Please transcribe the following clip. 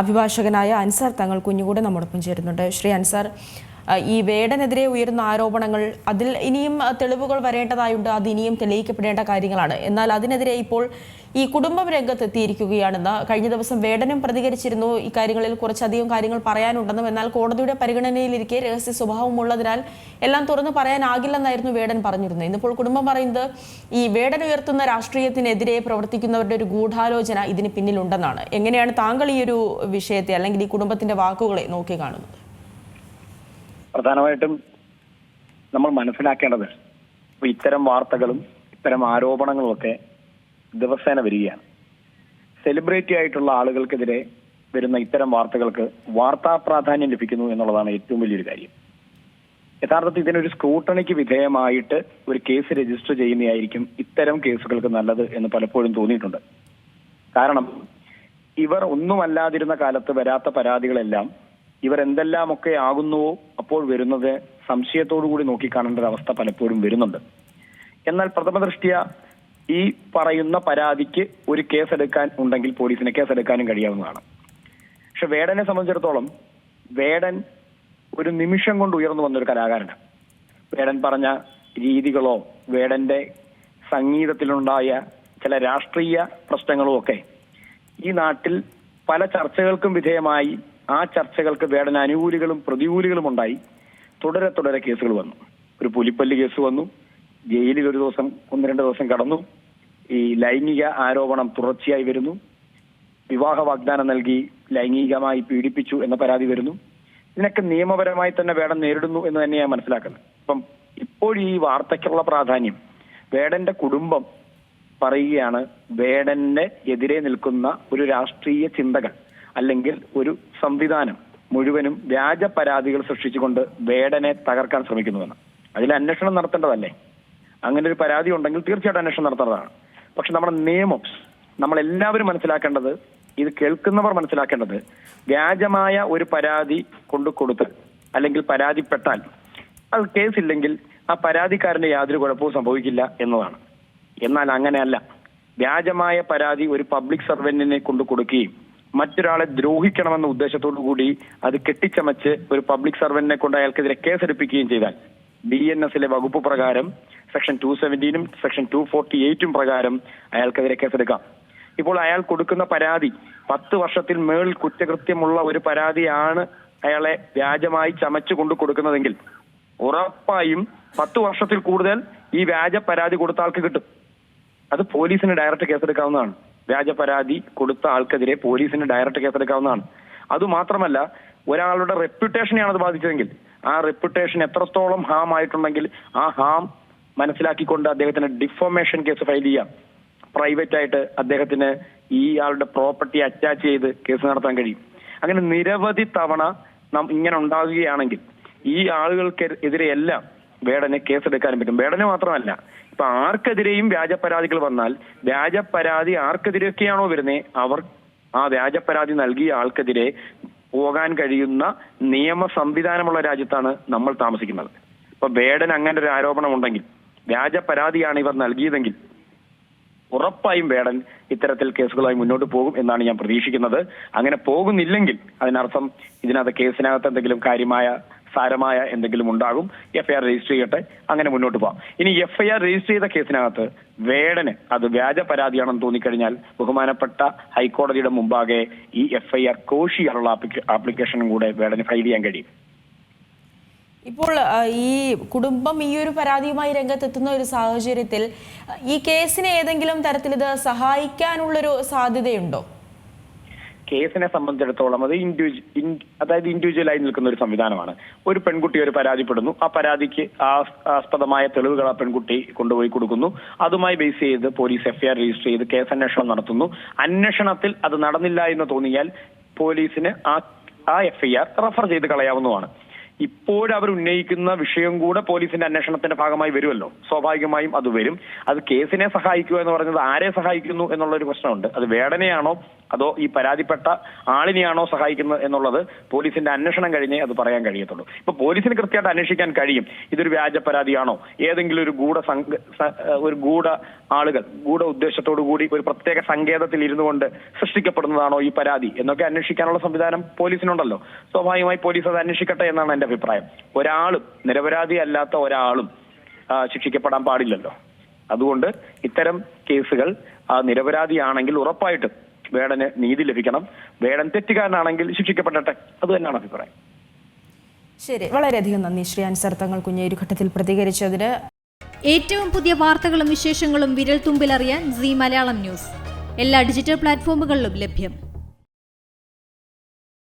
അഭിഭാഷകനായ അൻസാർ തങ്ങൾ കുഞ്ഞുകൂടെ നമ്മോടൊപ്പം ചേരുന്നുണ്ട്. ശ്രീ അൻസാർ ഈ വേടനെതിരെ ഉയരുന്ന ആരോപണങ്ങൾ അതിൽ ഇനിയും തെളിവുകൾ വരേണ്ടതായുണ്ട്. അത് ഇനിയും തെളിയിക്കപ്പെടേണ്ട കാര്യങ്ങളാണ്. എന്നാൽ അതിനെതിരെ ഇപ്പോൾ ഈ കുടുംബം രംഗത്തെത്തിയിരിക്കുകയാണെന്ന് കഴിഞ്ഞ ദിവസം വേടനും പ്രതികരിച്ചിരുന്നു. ഇക്കാര്യങ്ങളിൽ കുറച്ചധികം കാര്യങ്ങൾ പറയാനുണ്ടെന്നും എന്നാൽ കോടതിയുടെ പരിഗണനയിലിരിക്കെ രഹസ്യ സ്വഭാവമുള്ളതിനാൽ എല്ലാം തുറന്നു പറയാനാകില്ലെന്നായിരുന്നു വേടൻ പറഞ്ഞിരുന്നത്. ഇന്നിപ്പോൾ കുടുംബം പറയുന്നത് ഈ വേടൻ ഉയർത്തുന്ന രാഷ്ട്രീയത്തിനെതിരെ പ്രവർത്തിക്കുന്നവരുടെ ഒരു ഗൂഢാലോചന ഇതിന് പിന്നിലുണ്ടെന്നാണ്. എങ്ങനെയാണ് താങ്കൾ ഈ ഒരു വിഷയത്തെ അല്ലെങ്കിൽ ഈ കുടുംബത്തിന്റെ വാക്കുകളെ നോക്കിക്കാണുന്നത്? പ്രധാനമായിട്ടും നമ്മൾ മനസ്സിലാക്കേണ്ടത് ഇപ്പൊ ഇത്തരം വാർത്തകളും ഇത്തരം ആരോപണങ്ങളും ഒക്കെ ദിവസേന വരികയാണ്. സെലിബ്രിറ്റി ആയിട്ടുള്ള ആളുകൾക്കെതിരെ വരുന്ന ഇത്തരം വാർത്തകൾക്ക് വാർത്താ പ്രാധാന്യം ലഭിക്കുന്നു എന്നുള്ളതാണ് ഏറ്റവും വലിയൊരു കാര്യം. യഥാർത്ഥത്തിൽ ഇതിനൊരു സ്ക്രൂട്ടണിക്ക് വിധേയമായിട്ട് ഒരു കേസ് രജിസ്റ്റർ ചെയ്യുന്നതായിരിക്കും ഇത്തരം കേസുകൾക്ക് നല്ലത് എന്ന് പലപ്പോഴും തോന്നിയിട്ടുണ്ട്. കാരണം ഇവർ ഒന്നുമല്ലാതിരുന്ന കാലത്ത് വരാത്ത പരാതികളെല്ലാം ഇവർ എന്തെല്ലാമൊക്കെ ആകുന്നുവോ അപ്പോൾ വരുന്നത് സംശയത്തോടു കൂടി നോക്കിക്കാണേണ്ട ഒരു അവസ്ഥ പലപ്പോഴും വരുന്നുണ്ട്. എന്നാൽ പ്രഥമ ദൃഷ്ടിയ ഈ പറയുന്ന പരാതിക്ക് ഒരു കേസെടുക്കാൻ ഉണ്ടെങ്കിൽ പോലീസിന് കേസെടുക്കാനും കഴിയാവുന്നതാണ്. പക്ഷെ വേടനെ സംബന്ധിച്ചിടത്തോളം വേടൻ ഒരു നിമിഷം കൊണ്ട് ഉയർന്നു വന്ന ഒരു കലാകാരനാണ്. വേടൻ പറഞ്ഞ രീതികളോ വേടന്റെ സംഗീതത്തിലുണ്ടായ ചില രാഷ്ട്രീയ പ്രശ്നങ്ങളും ഒക്കെ ഈ നാട്ടിൽ പല ചർച്ചകൾക്കും വിധേയമായി ആ ചർച്ചകൾക്ക് വേടന അനുകൂലികളും പ്രതികൂലികളും ഉണ്ടായി. തുടരെ തുടരെ കേസുകൾ വന്നു. ഒരു പുലിപ്പല്ല് കേസ് വന്നു. ജയിലിൽ ഒരു ദിവസം ഒന്ന് രണ്ട് ദിവസം കടന്നു. ഈ ലൈംഗിക ആരോപണം തുടർച്ചയായി വരുന്നു. വിവാഹ വാഗ്ദാനം നൽകി ലൈംഗികമായി പീഡിപ്പിച്ചു എന്ന പരാതി വരുന്നു. ഇതിനൊക്കെ നിയമപരമായി തന്നെ വേടൻ നേരിടുന്നു എന്ന് തന്നെയാണ് മനസ്സിലാക്കുന്നത്. അപ്പം ഇപ്പോഴീ വാർത്തയ്ക്കുള്ള പ്രാധാന്യം വേടന്റെ കുടുംബം പറയുകയാണ് വേടന്റെ എതിരെ നിൽക്കുന്ന ഒരു രാഷ്ട്രീയ ചിന്തകൾ അല്ലെങ്കിൽ ഒരു സംവിധാനം മുഴുവനും വ്യാജ പരാതികൾ സൃഷ്ടിച്ചുകൊണ്ട് വേടനെ തകർക്കാൻ ശ്രമിക്കുന്നുവെന്ന്. അതിൽ അന്വേഷണം നടത്തേണ്ടതല്ലേ? അങ്ങനെ ഒരു പരാതി ഉണ്ടെങ്കിൽ തീർച്ചയായിട്ടും അന്വേഷണം നടത്തേണ്ടതാണ്. പക്ഷെ നമ്മുടെ നിയമം നമ്മൾ എല്ലാവരും മനസ്സിലാക്കേണ്ടത് ഇത് കേൾക്കുന്നവർ മനസ്സിലാക്കേണ്ടത് വ്യാജമായ ഒരു പരാതി കൊണ്ടു കൊടുത്ത് അല്ലെങ്കിൽ പരാതിപ്പെട്ടാൽ അത് കേസില്ലെങ്കിൽ ആ പരാതിക്കാരന് യാതൊരു കുഴപ്പവും സംഭവിക്കില്ല എന്നതാണ്. എന്നാൽ അങ്ങനെയല്ല. വ്യാജമായ പരാതി ഒരു പബ്ലിക് സർവന്റിനെ കൊണ്ടു കൊടുക്കുകയും മറ്റൊരാളെ ദ്രോഹിക്കണമെന്ന ഉദ്ദേശത്തോടു കൂടി അത് കെട്ടിച്ചമച്ച് ഒരു പബ്ലിക് സർവന്റിനെ കൊണ്ട് അയാൾക്കെതിരെ കേസെടുപ്പിക്കുകയും ചെയ്താൽ ബി എൻ എസിലെ വകുപ്പ് പ്രകാരം സെക്ഷൻ ടു സെവന്റീനും സെക്ഷൻ ടു ഫോർട്ടി എയ്റ്റും പ്രകാരം അയാൾക്കെതിരെ കേസെടുക്കാം. ഇപ്പോൾ അയാൾ കൊടുക്കുന്ന പരാതി പത്ത് വർഷത്തിൽ മേൽ കുറ്റകൃത്യമുള്ള ഒരു പരാതിയാണ് അയാളെ വ്യാജമായി ചമച്ചു കൊണ്ട് കൊടുക്കുന്നതെങ്കിൽ ഉറപ്പായും പത്ത് വർഷത്തിൽ കൂടുതൽ ഈ വ്യാജ പരാതി കൊടുത്ത ആൾക്ക് കിട്ടും. അത് പോലീസിന് ഡയറക്റ്റ് കേസെടുക്കാവുന്നതാണ്. വ്യാജ പരാതി കൊടുത്ത ആൾക്കെതിരെ പോലീസിന് ഡയറക്റ്റ് കേസെടുക്കാവുന്നതാണ്. അതുമാത്രമല്ല ഒരാളുടെ റെപ്യൂട്ടേഷനെയാണ് അത് ബാധിച്ചതെങ്കിൽ ആ റെപ്യൂട്ടേഷൻ എത്രത്തോളം ഹാം ആയിട്ടുണ്ടെങ്കിൽ ആ ഹാം മനസ്സിലാക്കിക്കൊണ്ട് അദ്ദേഹത്തിന് ഡിഫോമേഷൻ കേസ് ഫയൽ ചെയ്യാം. പ്രൈവറ്റ് ആയിട്ട് അദ്ദേഹത്തിന് ഈ ആളുടെ പ്രോപ്പർട്ടി അറ്റാച്ച് ചെയ്ത് കേസ് നടത്താൻ കഴിയും. അങ്ങനെ നിരവധി തവണ നാം ഇങ്ങനെ ഉണ്ടാകുകയാണെങ്കിൽ ഈ ആളുകൾക്ക് എതിരെയെല്ലാം വേടനെ കേസെടുക്കാനും പറ്റും. വേടനെ മാത്രമല്ല ഇപ്പൊ ആർക്കെതിരെയും വ്യാജ പരാതികൾ വന്നാൽ വ്യാജ പരാതി ആർക്കെതിരെയൊക്കെയാണോ വരുന്നത് അവർ ആ വ്യാജ പരാതി നൽകിയ ആൾക്കെതിരെ പോകാൻ കഴിയുന്ന നിയമ സംവിധാനമുള്ള രാജ്യത്താണ് നമ്മൾ താമസിക്കുന്നത്. ഇപ്പൊ വേടൻ അങ്ങനെ ഒരു ആരോപണം ഉണ്ടെങ്കിൽ വ്യാജ പരാതിയാണ് ഇവർ നൽകിയതെങ്കിൽ ഉറപ്പായും വേടൻ ഇത്തരത്തിൽ കേസുകളായി മുന്നോട്ട് പോകും എന്നാണ് ഞാൻ പ്രതീക്ഷിക്കുന്നത്. അങ്ങനെ പോകുന്നില്ലെങ്കിൽ അതിനർത്ഥം ഇതിനകത്ത് കേസിനകത്ത് എന്തെങ്കിലും കാര്യമായ സാരമായ എന്തെങ്കിലും ഉണ്ടാകും എഫ്ഐആർ രജിസ്റ്റർ ചെയ്യട്ടെ അങ്ങനെ മുന്നോട്ട് പോകാം ഇനി എഫ്ഐആർ രജിസ്റ്റർ ചെയ്ത കേസിനകത്ത് വേടന് അത് വ്യാജ പരാതിയാണെന്ന് തോന്നിക്കഴിഞ്ഞാൽ ബഹുമാനപ്പെട്ട ഹൈക്കോടതിയുടെ മുമ്പാകെ ഈ എഫ്ഐആർ കോഷി ചെയ്യാനുള്ള ആപ്ലിക്കേഷനും കൂടെ വേടന് ഫയൽ ചെയ്യാൻ കഴിയും. ഇപ്പോൾ ഈ കുടുംബം ഈ ഒരു പരാതിയുമായി രംഗത്തെത്തുന്ന ഒരു സാഹചര്യത്തിൽ ഈ കേസിനെ ഏതെങ്കിലും തരത്തിൽ ഇത് സഹായിക്കാനുള്ളൊരു സാധ്യതയുണ്ടോ? കേസിനെ സംബന്ധിച്ചിടത്തോളം അത് ഇൻഡിവിജ്വൽ അതായത് ഇൻഡിവിജ്വലായി നിൽക്കുന്ന ഒരു സംവിധാനമാണ്. ഒരു പെൺകുട്ടി ഒരു പരാതിപ്പെടുന്നു. ആ പരാതിക്ക് ആസ്പദമായ തെളിവുകൾ ആ പെൺകുട്ടി കൊണ്ടുപോയി കൊടുക്കുന്നു. അതുമായി ബേസ് ചെയ്ത് പോലീസ് എഫ്ഐആർ രജിസ്റ്റർ ചെയ്ത് കേസ് അന്വേഷണം നടത്തുന്നു. അന്വേഷണത്തിൽ അത് നടന്നില്ല എന്ന് തോന്നിയാൽ പോലീസിന് ആ ആ എഫ്ഐആർ റഫർ ചെയ്ത് കളയാവുന്നതാണ്. ഇപ്പോഴും അവർ ഉന്നയിക്കുന്ന വിഷയം കൂടെ പോലീസിന്റെ അന്വേഷണത്തിന്റെ ഭാഗമായി വരുമല്ലോ. സ്വാഭാവികമായും അത് വരും. അത് കേസിനെ സഹായിക്കുക എന്ന് പറയുന്നത് ആരെ സഹായിക്കുന്നു എന്നുള്ള ഒരു പ്രശ്നമുണ്ട്. അത് വേടനെയാണോ അതോ ഈ പരാതിപ്പെട്ട ആളിനെയാണോ സഹായിക്കുന്നത് എന്നുള്ളത് പോലീസിന്റെ അന്വേഷണം കഴിഞ്ഞേ അത് പറയാൻ കഴിയത്തുള്ളൂ. ഇപ്പൊ പോലീസിന് കൃത്യമായിട്ട് അന്വേഷിക്കാൻ കഴിയും. ഇതൊരു വ്യാജ പരാതിയാണോ? ഏതെങ്കിലും ഒരു ഗൂഢ ഒരു ഗൂഢ ആളുകൾ ഗൂഢ ഉദ്ദേശത്തോടു കൂടി ഒരു പ്രത്യേക സങ്കേതത്തിൽ ഇരുന്നു കൊണ്ട് സൃഷ്ടിക്കപ്പെടുന്നതാണോ ഈ പരാതി എന്നൊക്കെ അന്വേഷിക്കാനുള്ള സംവിധാനം പോലീസിനുണ്ടല്ലോ. സ്വാഭാവികമായി പോലീസ് അത് അന്വേഷിക്കട്ടെ എന്നാണ് എന്റെ അഭിപ്രായം. ഒരാളും നിരപരാധി അല്ലാത്ത ഒരാളും ശിക്ഷിക്കപ്പെടാൻ പാടില്ലല്ലോ. അതുകൊണ്ട് ഇത്തരം കേസുകൾ ആ, നിരപരാധിയാണെങ്കിൽ ഉറപ്പായിട്ടും വേടന് നീതി ലഭിക്കണം. വേടൻ തെറ്റുകാരനാണെങ്കിൽ ശിക്ഷിക്കപ്പെടട്ടെ. അത് തന്നെയാണ് അഭിപ്രായം. ശരി. വളരെയധികം നന്ദി. ശ്രീ അൻസർ തങ്ങൾ കുഞ്ഞ് ഒരു ഘട്ടത്തിൽ പ്രതികരിച്ചതിന്. ഏറ്റവും പുതിയ വാർത്തകളും വിശേഷങ്ങളും വിരൽ തുമ്പിലറിയാൻ സി മലയാളം ന്യൂസ്. എല്ലാ ഡിജിറ്റൽ പ്ലാറ്റ്ഫോമുകളിലും ലഭ്യം.